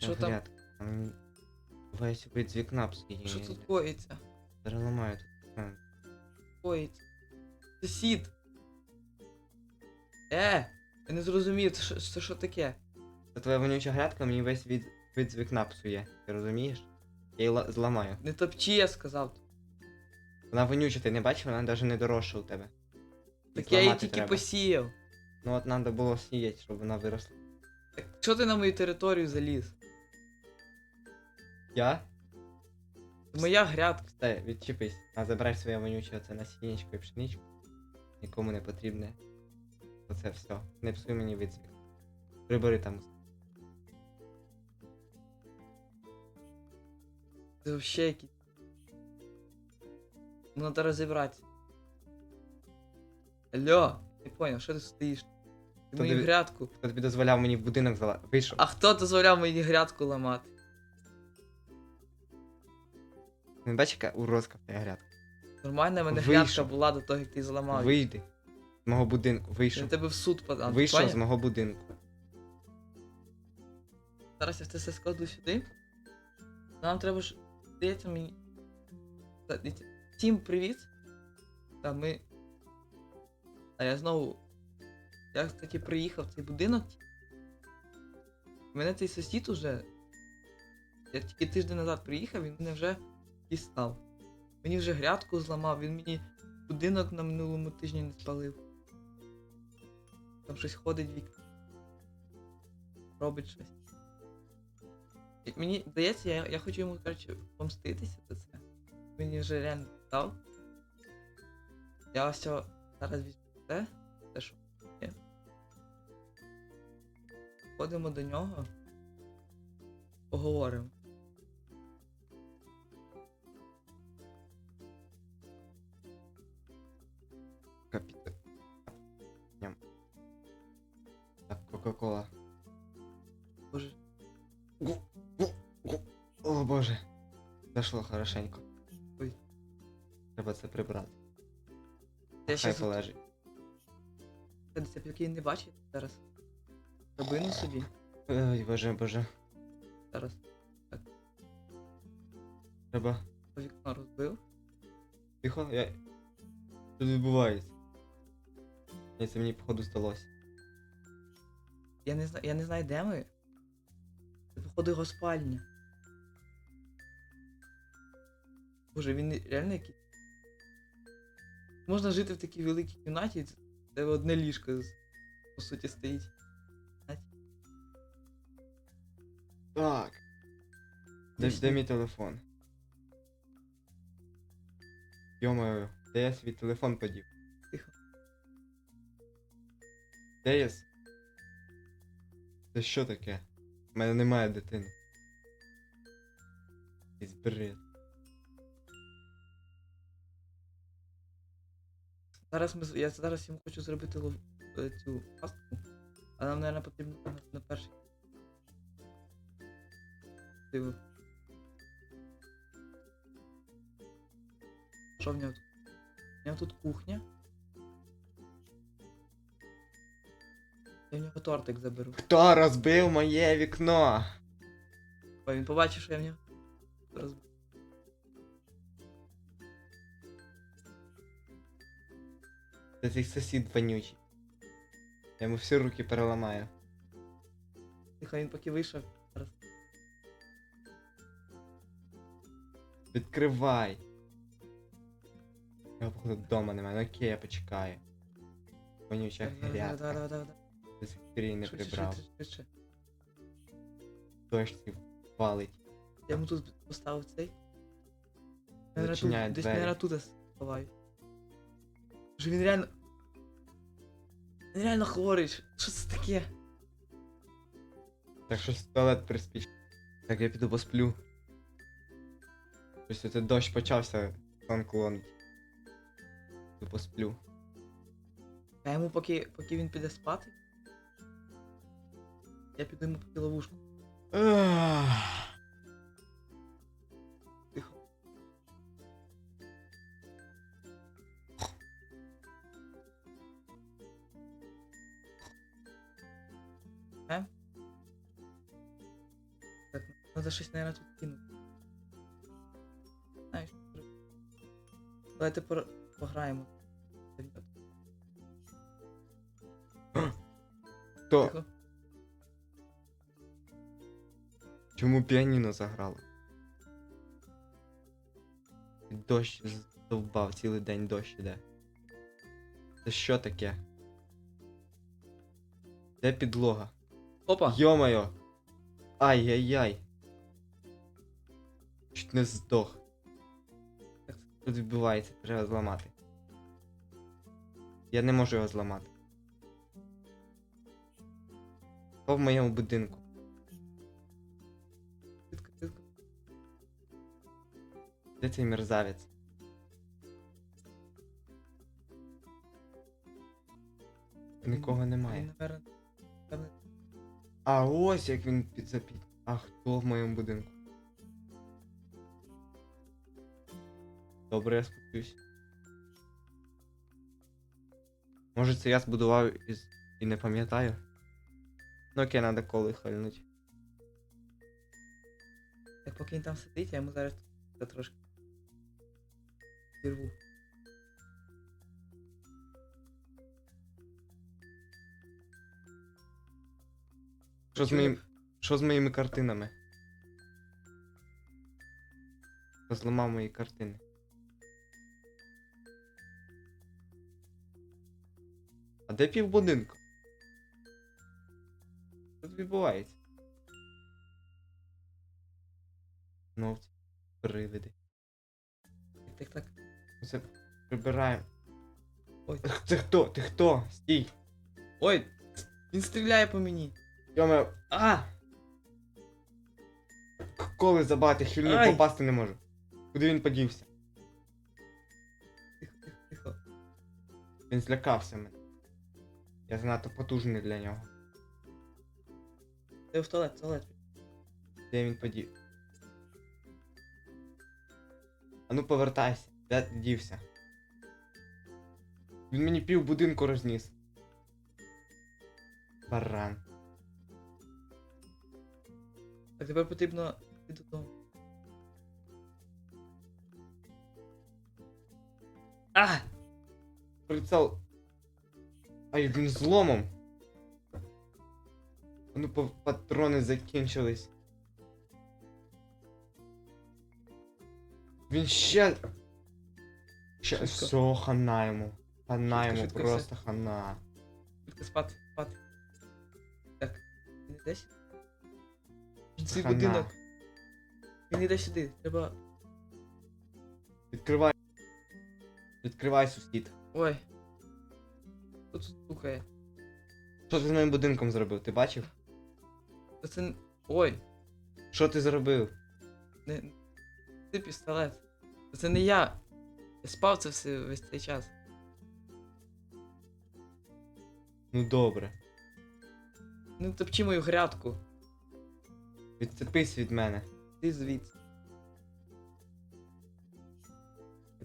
Що там? грядка. Там Весь вид з вікна псує. Що тут коїться? Переламаю тут. Коїться. Сусід. Е! Я не зрозумів, це що, це що таке? Це твоя вонюча грядка мені весь від, вид з вікна псує. Ти розумієш? Я її ла- зламаю. Не топчи, я сказав. Вона вонюча, ти не бачив, вона навіть не доросша у тебе. Так я її зламати тільки треба. посіяв. Ну от треба було сіяти, щоб вона виросла. Так що ти на мою територію заліз? Я? Це моя грядка. Все, відчепись. А забирай своє вонюче оце насіннячко і пшеничку. Нікому не потрібне. Оце все. Не псуй мені вид. Прибери там. Це вообще якісь. Ну, Надо розібратися. Алло, не понял, що ти стоїш? Мою диви- грядку. Хто тобі дозволяв мені в будинок зала... Вийшов. А хто дозволяв мені грядку ламати? Не бачиш, яка уродська твоя грядка. Нормальна в мене Вийшов. грядка була до того, як ти її зламав. Вийди. З мого будинку. Я Вийшов. тебе в суд подам. ти Вийшов з поняв? мого будинку. Зараз я це все складу сюди. Нам треба ж. Здається мені. Та, дивіться, Всім привіт. Та ми. А я знову. Я таки приїхав в цей будинок. У мене цей сусід уже. Я тільки тиждень назад приїхав, він мене вже дістав. Мені вже грядку зламав, він мені будинок на минулому тижні не спалив. Там щось ходить вікна. Робить щось. І Мені здається, я, я хочу йому, коротше, помститися за це. Мені вже реально дав. Я ось зараз візьму це. Ходимо до нього. Поговоримо. Капіта. Ням. Так, Кока-Кола. Боже. О боже. Зашло хорошенько. Ой. Треба це прибрати. Я Хай полежить. Дивіться, поки не бачить зараз. Робину собі. Ой, боже, боже. Зараз Треба. по вікно розбив. Тихо, я. Що відбувається? Ні, це мені походу здалося. Я не знаю, я не знаю, де ми. Це походу його спальня. Боже, він реально який. Можна жити в такій великій кімнаті, це одне ліжко по суті стоїть. Так. Де, Десь де мій телефон? Йомаю, де я свій телефон подів? Тихо. Де я? Це що таке? У мене немає дитини. Якийсь бред. Зараз ми з- я зараз йому хочу зробити лов... е, цю пастку, а нам, мабуть, потрібно на, на перший. Диво. Що в нього тут? У нього тут кухня. Я в нього тортик заберу. Хто розбив моє вікно? Ой, він побачив, що я в нього розбив. Це цей сусід вонючий. Я йому всі руки переламаю. Тихо, він поки вийшов. Відкривай. Його походу вдома немає. Ну окей, я почекаю. Вонюча Давай, давай, давай, грядка. давай. До сих не прибрав. Дощ валить. Я йому тут поставив цей. Зачиняє Десь двері. наверное, тут сховаю. Вже він реально. Він реально хворий. Що- це таке? Так що туалет приспіч. Так, я піду посплю. Ось це дощ почався, сон клонить. Піду посплю. Я йому поки, поки він піде спати. Я піду йому поки ловушку. Тихо. Е? Надо щось, наверное, тут кинути. Давайте пограємо. То Тихо. чому піаніно заграло? Дощ здовбав, цілий день дощ іде. Це що таке? Де підлога? Опа! Йо-моє! Ай-яй-яй! Чуть не здох. Тут відбувається? Треба зламати. Я не можу його зламати. Хто в моєму будинку? Швидко, швидко. Де цей мерзавець? Нікого немає. А ось як він під запід. А хто в моєму будинку? Добре, я спустюсь. Може це я збудував із... і не пам'ятаю? Ну окей, треба коли хильнуть. Так поки він там сидить, я йому зараз тут трошки. Зірву. Що з, моїм... Що з моїми картинами? Зламав мої картини. А де півбудинку? Що тут відбувається? Ну, привиди. Так, так, так. Це прибираємо. Ой. Це хто? Ти хто? Стій! Ой! Він стріляє по мені. Йоме, А! коли забагато Ай! попасти не можу. Куди він подівся? Тихо, тихо, тихо. Він злякався мене. Я занадто потужний для нього. Ти в туалет, туалет. Де він подів? А ну повертайся, де ти дівся? Він мені пів будинку розніс. Баран. Так тепер потрібно йти додому. А! Прицел. Ай, він зломом. А ну па- патрони закінчились. Він ще. Ще все, хана йому. Хана йому, швидко просто хана. Швидко спати, спати. Так, він. Він свій Хана. будинок. Він іде сюди. Треба. Відкривай. Відкривай сусід. Ой. Тут стукає? Що ти з моїм будинком зробив? Ти бачив? Та це. Ой, Що ти зробив? не. Це пістолет. Та Це не я. Я спав це все весь цей час. Ну добре. Ну топчи мою грядку. Відцепись від мене. Ти звідси.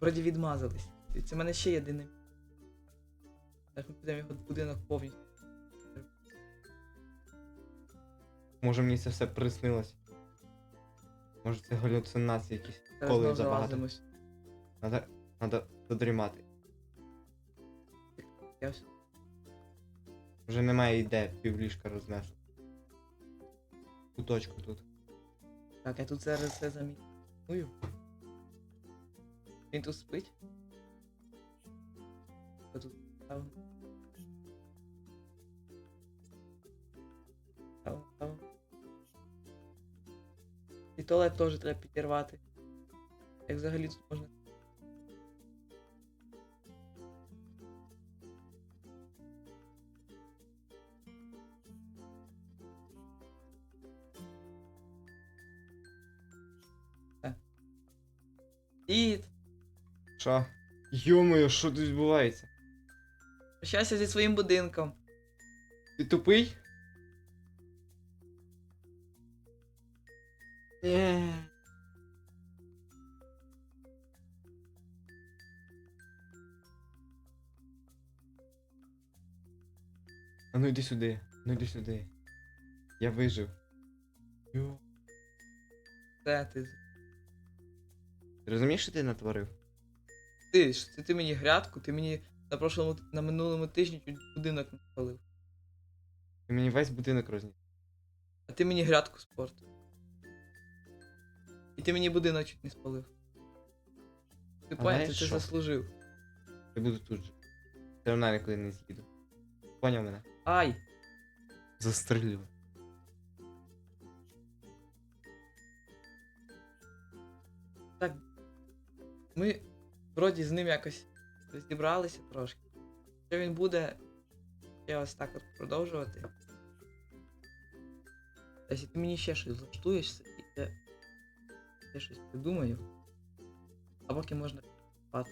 Вроді відмазались. Це в мене ще єдиний. Так ми підемо його будинок повністю. Може мені це все приснилось. Може це галюцинації якісь. Зараз Коли знову забагато. залазимось. Надо, надо додрімати. Я все. Вже немає ідеї, півліжка рознесло. Куточку тут. Так, я тут зараз все заміную. Він тут спить. Я тут ставимо. І туалет теж треба підірвати. Як взагалі тут можна. І Що? Йомою, що тут відбувається? прощайся зі своїм будинком. Ти тупий? А ну йди сюди, ну йди сюди. Я вижив. Йо. Це ти. Ти розумієш, що ти натворив? Ти ж, це ти мені грядку, ти мені на прошлому на минулому тижні чуть будинок не спалив. Ти мені весь будинок розніс. А ти мені грядку спортив. Ти мені будинок чуть не спалив. Ти знаєш ти що? заслужив. Я буду тут же. Все одно нікуди не з'їду. Поняв мене? Ай! Застрелив. Так. Ми вроді з ним якось розібралися трошки. Що він буде ще ось так от продовжувати. Якщо ти мені ще щось влаштуєш собі, я, я щось придумаю. А поки можна спати.